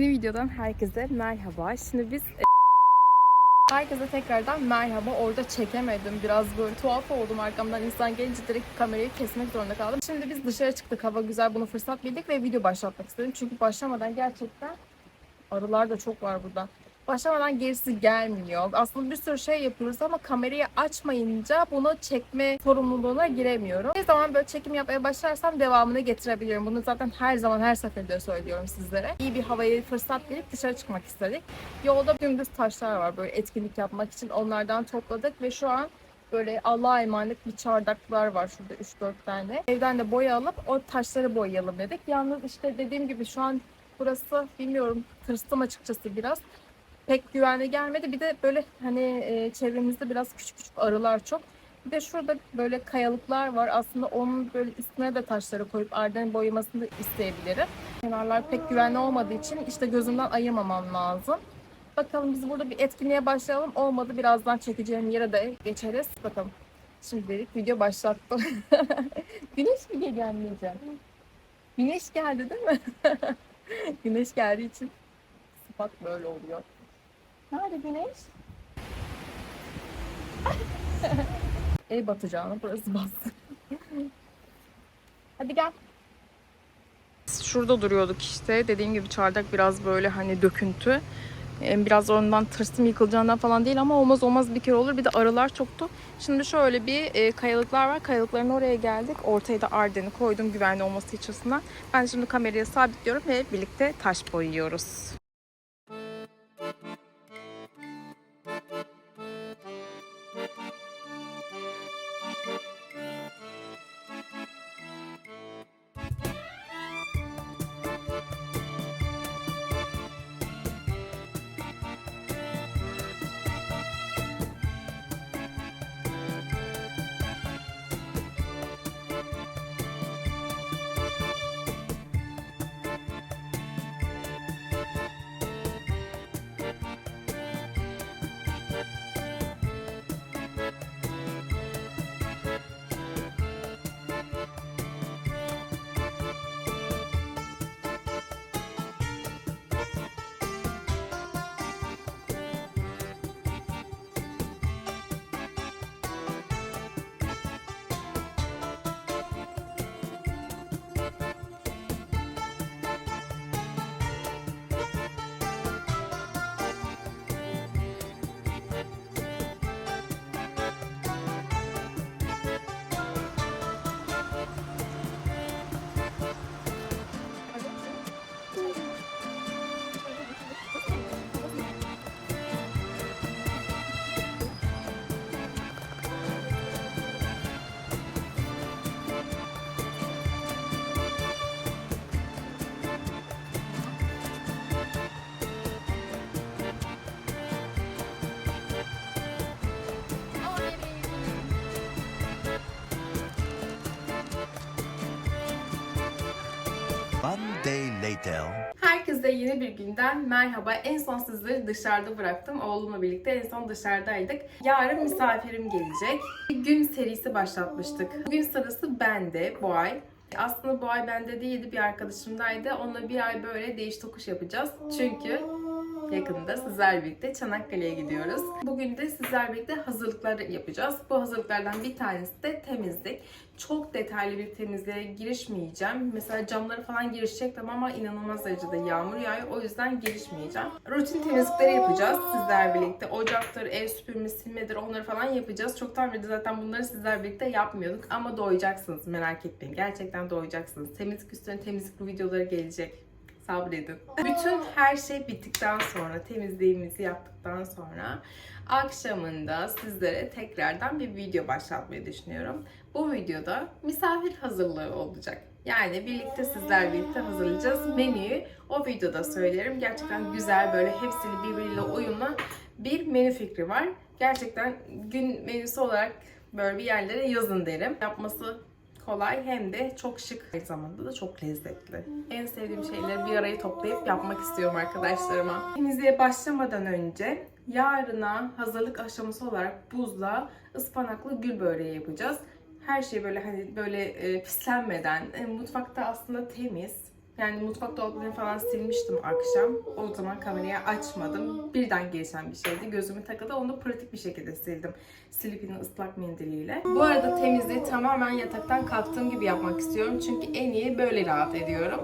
Yeni videodan herkese merhaba. Şimdi biz e, Herkese tekrardan merhaba. Orada çekemedim. Biraz böyle tuhaf oldum. Arkamdan insan gelince direkt kamerayı kesmek zorunda kaldım. Şimdi biz dışarı çıktık. Hava güzel. Bunu fırsat bildik ve video başlatmak istedim. Çünkü başlamadan gerçekten arılar da çok var burada. Başlamadan gerisi gelmiyor. Aslında bir sürü şey yapıyoruz ama kamerayı açmayınca bunu çekme sorumluluğuna giremiyorum. Ne zaman böyle çekim yapmaya başlarsam devamını getirebiliyorum. Bunu zaten her zaman her seferinde söylüyorum sizlere. İyi bir havayı fırsat verip dışarı çıkmak istedik. Yolda dümdüz taşlar var böyle etkinlik yapmak için. Onlardan topladık ve şu an böyle Allah'a emanet bir çardaklar var şurada 3-4 tane. Evden de boya alıp o taşları boyayalım dedik. Yalnız işte dediğim gibi şu an burası bilmiyorum tırstım açıkçası biraz pek güvenli gelmedi. Bir de böyle hani e, çevremizde biraz küçük küçük arılar çok. Bir de şurada böyle kayalıklar var. Aslında onun böyle üstüne de taşları koyup Arden boyamasını da isteyebilirim. Kenarlar pek güvenli olmadığı için işte gözümden ayırmamam lazım. Bakalım biz burada bir etkinliğe başlayalım. Olmadı birazdan çekeceğim yere de geçeriz. Bakalım. Şimdilik video başlattım. Güneş mi geliyor anneciğim? Güneş geldi değil mi? Güneş geldiği için sıfat böyle oluyor. Nerede güneş? El batacağına burası bassın. Hadi gel. Şurada duruyorduk işte. Dediğim gibi çardak biraz böyle hani döküntü. Ee, Biraz ondan tırstım yıkılacağından falan değil ama olmaz olmaz bir kere olur. Bir de arılar çoktu. Şimdi şöyle bir e, kayalıklar var. Kayalıkların oraya geldik. Ortaya da Arden'i koydum güvenli olması açısından. Ben şimdi kamerayı sabitliyorum ve birlikte taş boyuyoruz. Later. Herkese yeni bir günden merhaba. En son sizleri dışarıda bıraktım. Oğlumla birlikte en son dışarıdaydık. Yarın misafirim gelecek. Gün serisi başlatmıştık. Bugün sırası bende bu ay. Aslında bu ay bende değildi bir arkadaşımdaydı. Onunla bir ay böyle değiş tokuş yapacağız. Çünkü yakında sizlerle birlikte Çanakkale'ye gidiyoruz. Bugün de sizlerle birlikte hazırlıklar yapacağız. Bu hazırlıklardan bir tanesi de temizlik. Çok detaylı bir temizliğe girişmeyeceğim. Mesela camları falan girişecektim ama inanılmaz derecede yağmur yağıyor. O yüzden girişmeyeceğim. Rutin temizlikleri yapacağız sizlerle birlikte. Ocaktır, ev süpürme, silmedir onları falan yapacağız. Çoktan beri zaten bunları sizlerle birlikte yapmıyorduk. Ama doyacaksınız merak etmeyin. Gerçekten doyacaksınız. Temizlik üstüne temizlik videoları gelecek. Sabredin. Bütün her şey bittikten sonra, temizliğimizi yaptıktan sonra akşamında sizlere tekrardan bir video başlatmayı düşünüyorum. Bu videoda misafir hazırlığı olacak. Yani birlikte sizler birlikte hazırlayacağız. Menüyü o videoda söylerim. Gerçekten güzel böyle hepsini birbiriyle uyumlu bir menü fikri var. Gerçekten gün menüsü olarak böyle bir yerlere yazın derim. Yapması kolay hem de çok şık. Aynı zamanda da çok lezzetli. En sevdiğim şeyleri bir araya toplayıp yapmak istiyorum arkadaşlarıma. Temizliğe başlamadan önce yarına hazırlık aşaması olarak buzla ıspanaklı gül böreği yapacağız. Her şey böyle hani böyle e, pislenmeden, e, mutfakta aslında temiz, Yani mutfak dolaplarını falan silmiştim akşam. O zaman kamerayı açmadım. Birden gelişen bir şeydi. Gözümü takıldı. Onu da pratik bir şekilde sildim. Slip'in ıslak mendiliyle. Bu arada temizliği tamamen yataktan kalktığım gibi yapmak istiyorum. Çünkü en iyi böyle rahat ediyorum.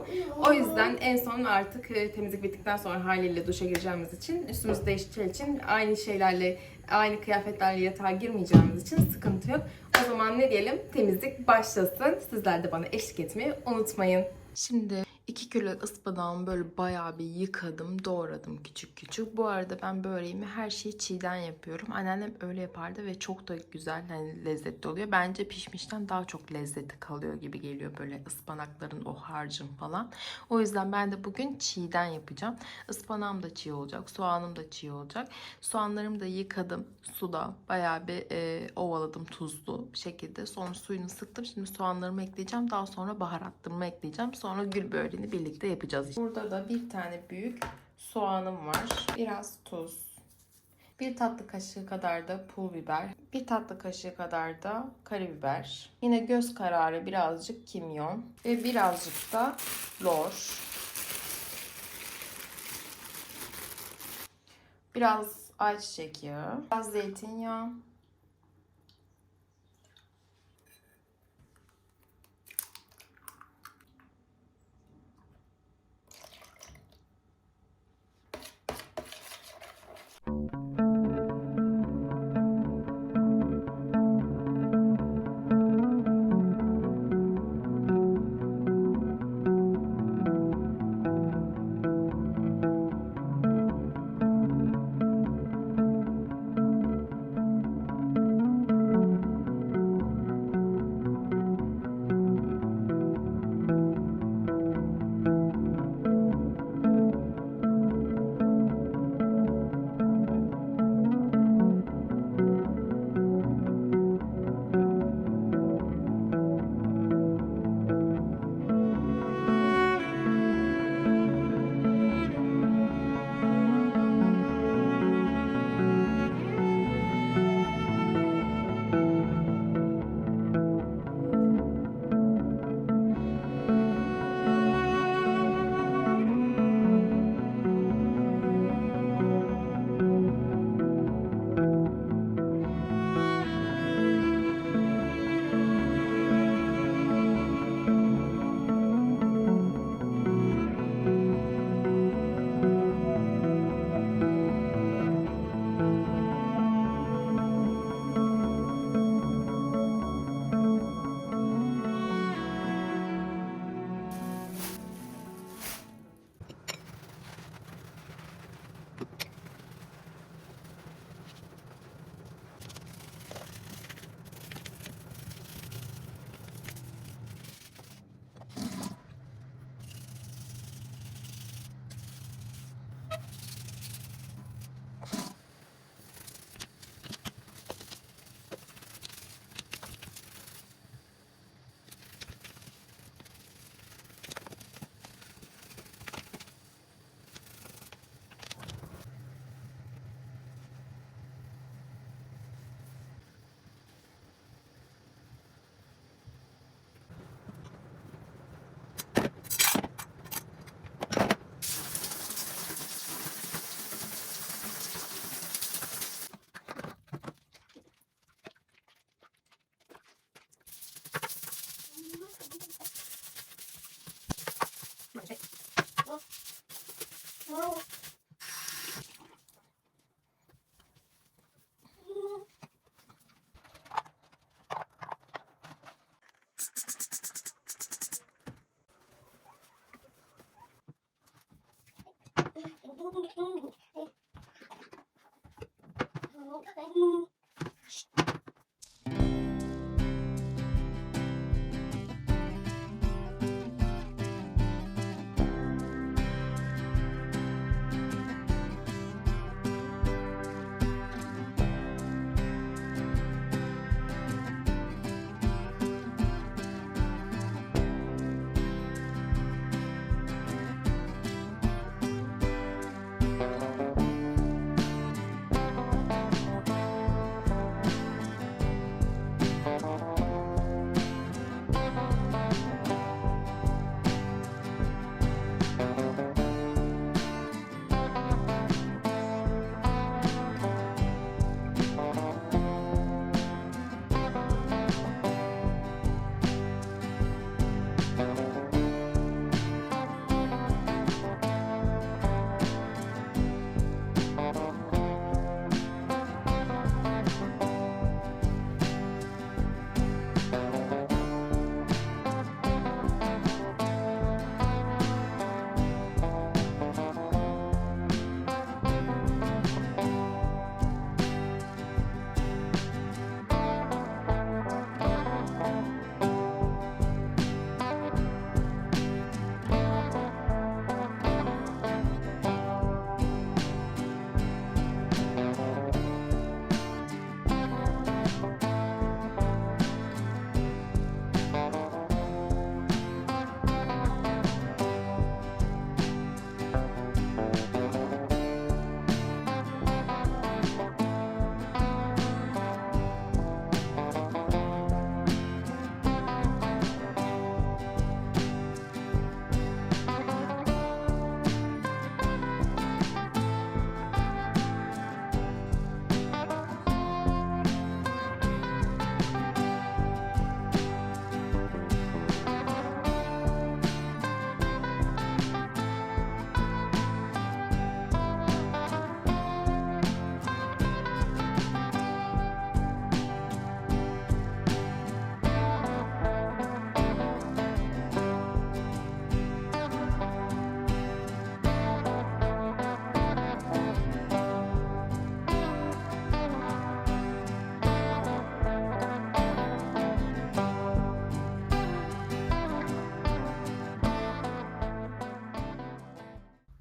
O yüzden en son artık e, temizlik bittikten sonra haliyle duşa gireceğimiz için, üstümüzü değiştireceği için aynı şeylerle, aynı kıyafetlerle yatağa girmeyeceğimiz için sıkıntı yok. O zaman ne diyelim? Temizlik başlasın. Sizler de bana eşlik etmeyi unutmayın. Şimdi 2 kilo ıspadağımı böyle bayağı bir yıkadım, doğradım küçük küçük. Bu arada ben böreğimi her şeyi çiğden yapıyorum. Anneannem öyle yapardı ve çok da güzel, hani lezzetli oluyor. Bence pişmişten daha çok lezzeti kalıyor gibi geliyor böyle ıspanakların o harcın falan. O yüzden ben de bugün çiğden yapacağım. Ispanağım da çiğ olacak, soğanım da çiğ olacak. Soğanlarımı da yıkadım suda. Bayağı bir e, ovaladım tuzlu şekilde. Sonra suyunu sıktım. Şimdi soğanlarımı ekleyeceğim. Daha sonra baharatlarımı ekleyeceğim. Sonra gül böreğini birlikte yapacağız. Burada da bir tane büyük soğanım var. Biraz tuz. Bir tatlı kaşığı kadar da pul biber. Bir tatlı kaşığı kadar da karabiber. Yine göz kararı birazcık kimyon. Ve birazcık da lor. Biraz ayçiçek yağı. Biraz zeytinyağı.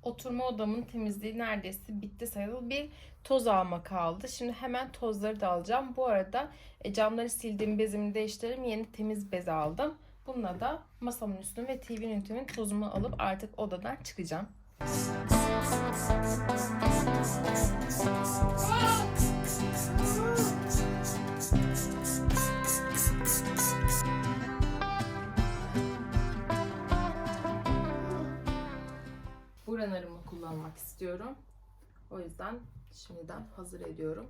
Oturma odamın temizliği neredeyse bitti sayılır. Bir toz alma kaldı. Şimdi hemen tozları da alacağım. Bu arada e, camları sildim, bezimi değiştirdim. Yeni temiz bez aldım. Bununla da masamın üstüne ve TV ünitemin tozumu alıp artık odadan çıkacağım. Bu runner'ımı kullanmak istiyorum. O yüzden şimdiden hazır ediyorum.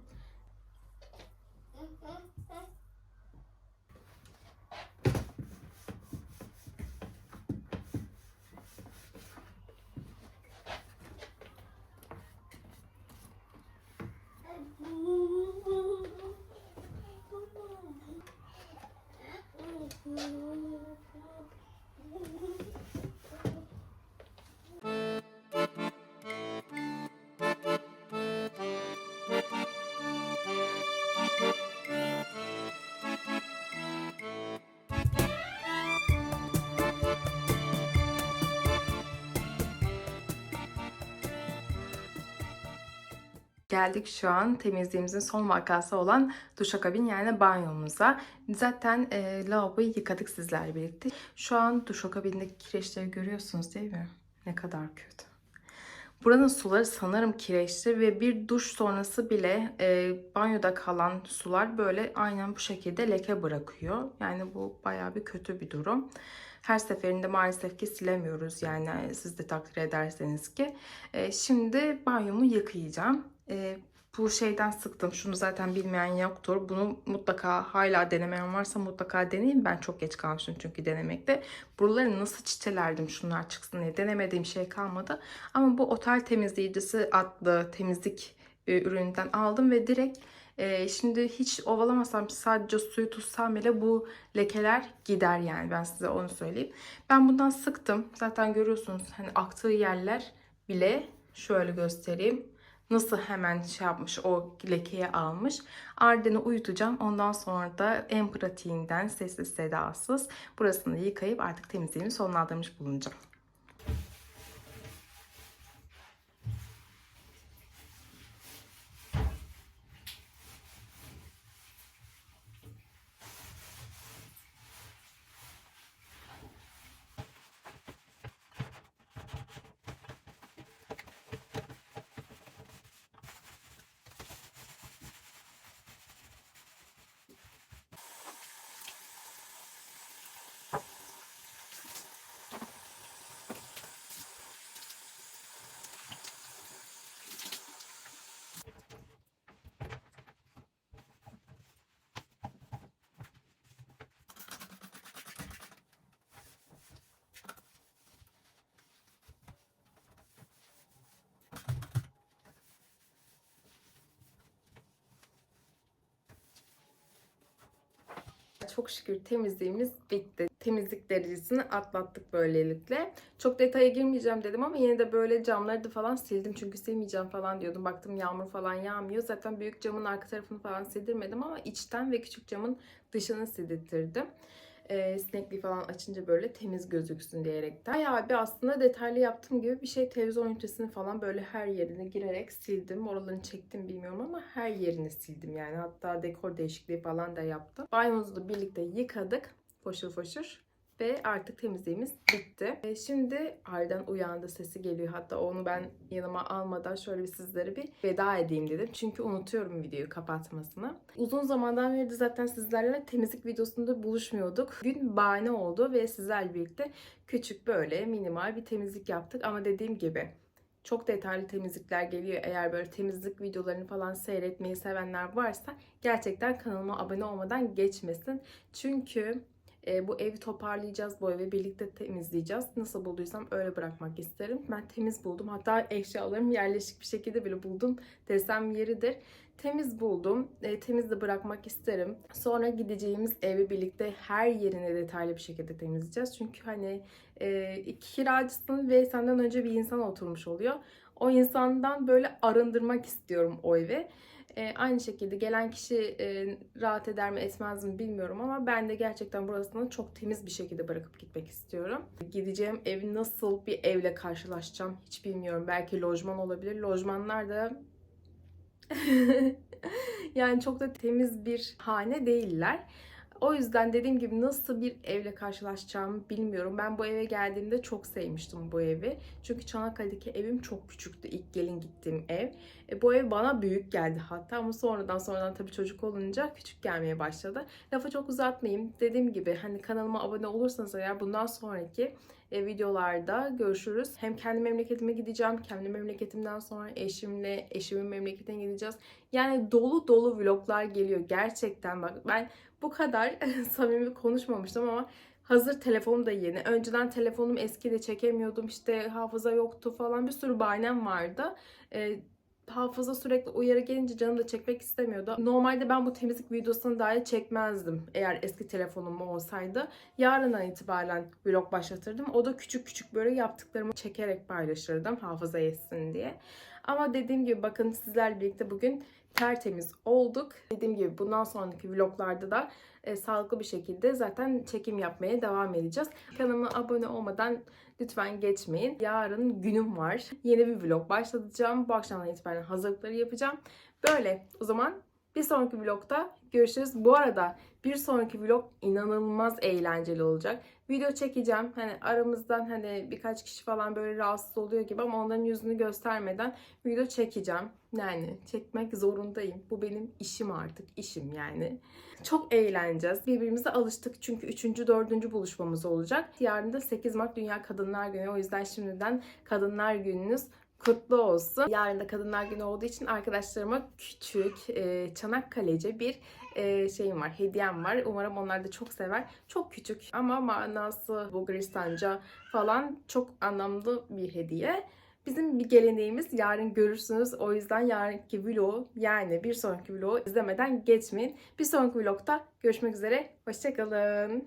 Geldik şu an temizliğimizin son vakası olan duşakabin yani banyomuza. Zaten e, lavaboyu yıkadık sizlerle birlikte. Şu an duşakabindeki kireçleri görüyorsunuz değil mi? Ne kadar kötü. Buranın suları sanırım kireçli ve bir duş sonrası bile e, banyoda kalan sular böyle aynen bu şekilde leke bırakıyor. Yani bu bayağı bir kötü bir durum. Her seferinde maalesef ki silemiyoruz yani siz de takdir ederseniz ki. E, şimdi banyomu yıkayacağım. E, bu şeyden sıktım. Şunu zaten bilmeyen yoktur. Bunu mutlaka hala denemeyen varsa mutlaka deneyin. Ben çok geç kalmıştım çünkü denemekte. Buraları nasıl çitelerdim şunlar çıksın diye. Denemediğim şey kalmadı. Ama bu otel temizleyicisi adlı temizlik e, ürününden aldım ve direkt e, şimdi hiç ovalamasam sadece suyu tutsam bile bu lekeler gider yani ben size onu söyleyeyim. Ben bundan sıktım. Zaten görüyorsunuz hani aktığı yerler bile şöyle göstereyim nasıl hemen şey yapmış o lekeyi almış. Ardını uyutacağım. Ondan sonra da en pratiğinden sessiz sedasız burasını yıkayıp artık temizliğimi sonlandırmış bulunacağım. Çok şükür temizliğimiz bitti. Temizlik derecesini atlattık böylelikle. Çok detaya girmeyeceğim dedim ama yine de böyle camları da falan sildim. Çünkü silmeyeceğim falan diyordum. Baktım yağmur falan yağmıyor. Zaten büyük camın arka tarafını falan sildirmedim ama içten ve küçük camın dışını sildirttirdim e, falan açınca böyle temiz gözüksün diyerekten. Bayağı bir aslında detaylı yaptığım gibi bir şey televizyon ünitesini falan böyle her yerine girerek sildim. Oralarını çektim bilmiyorum ama her yerini sildim yani. Hatta dekor değişikliği falan da yaptım. Banyomuzu da birlikte yıkadık. Foşur foşur. Ve artık temizliğimiz bitti. E, şimdi Arden uyandı sesi geliyor. Hatta onu ben yanıma almadan şöyle bir sizlere bir veda edeyim dedim. Çünkü unutuyorum videoyu kapatmasını. Uzun zamandan beri de zaten sizlerle temizlik videosunda buluşmuyorduk. Gün bahane oldu ve sizlerle birlikte küçük böyle minimal bir temizlik yaptık. Ama dediğim gibi çok detaylı temizlikler geliyor. Eğer böyle temizlik videolarını falan seyretmeyi sevenler varsa gerçekten kanalıma abone olmadan geçmesin. Çünkü e, bu evi toparlayacağız, bu evi birlikte temizleyeceğiz. Nasıl bulduysam öyle bırakmak isterim. Ben temiz buldum. Hatta eşyalarımı yerleşik bir şekilde bile buldum desem yeridir. Temiz buldum. E, temiz de bırakmak isterim. Sonra gideceğimiz evi birlikte her yerine detaylı bir şekilde temizleyeceğiz. Çünkü hani e, kiracısın ve senden önce bir insan oturmuş oluyor. O insandan böyle arındırmak istiyorum o evi. E, aynı şekilde gelen kişi e, rahat eder mi etmez mi bilmiyorum ama ben de gerçekten burasını çok temiz bir şekilde bırakıp gitmek istiyorum. Gideceğim ev nasıl bir evle karşılaşacağım hiç bilmiyorum. Belki lojman olabilir. Lojmanlar da yani çok da temiz bir hane değiller. O yüzden dediğim gibi nasıl bir evle karşılaşacağımı bilmiyorum. Ben bu eve geldiğimde çok sevmiştim bu evi. Çünkü Çanakkale'deki evim çok küçüktü ilk gelin gittiğim ev. E, bu ev bana büyük geldi hatta ama sonradan sonradan tabii çocuk olunca küçük gelmeye başladı. Lafı çok uzatmayayım. Dediğim gibi hani kanalıma abone olursanız eğer bundan sonraki e, videolarda görüşürüz. Hem kendi memleketime gideceğim. Kendi memleketimden sonra eşimle, eşimin memleketine gideceğiz. Yani dolu dolu vloglar geliyor. Gerçekten bak ben bu kadar samimi konuşmamıştım ama hazır telefonum da yeni. Önceden telefonum eski de çekemiyordum. İşte hafıza yoktu falan bir sürü bahanem vardı. E, hafıza sürekli uyarı gelince canım da çekmek istemiyordu. Normalde ben bu temizlik videosunu dahi çekmezdim eğer eski telefonum olsaydı. Yarından itibaren vlog başlatırdım. O da küçük küçük böyle yaptıklarımı çekerek paylaşırdım hafıza yetsin diye. Ama dediğim gibi bakın sizlerle birlikte bugün tertemiz olduk. Dediğim gibi bundan sonraki vloglarda da e, sağlıklı bir şekilde zaten çekim yapmaya devam edeceğiz. Kanalıma abone olmadan lütfen geçmeyin. Yarın günüm var. Yeni bir vlog başlatacağım. Bu akşamdan itibaren hazırlıkları yapacağım. Böyle o zaman bir sonraki vlogda görüşürüz. Bu arada bir sonraki vlog inanılmaz eğlenceli olacak. Video çekeceğim. Hani aramızdan hani birkaç kişi falan böyle rahatsız oluyor gibi ama onların yüzünü göstermeden video çekeceğim. Yani çekmek zorundayım. Bu benim işim artık. işim yani. Çok eğleneceğiz. Birbirimize alıştık çünkü 3. 4. buluşmamız olacak. Yarın da 8 Mart Dünya Kadınlar Günü. O yüzden şimdiden Kadınlar Gününüz kutlu olsun. Yarın da Kadınlar Günü olduğu için arkadaşlarıma küçük e, Çanakkale'ce bir e, şeyim var, hediyem var. Umarım onlar da çok sever. Çok küçük ama manası Bulgaristanca falan çok anlamlı bir hediye. Bizim bir geleneğimiz yarın görürsünüz. O yüzden yarınki vlogu yani bir sonraki vlogu izlemeden geçmeyin. Bir sonraki vlogda görüşmek üzere. Hoşçakalın.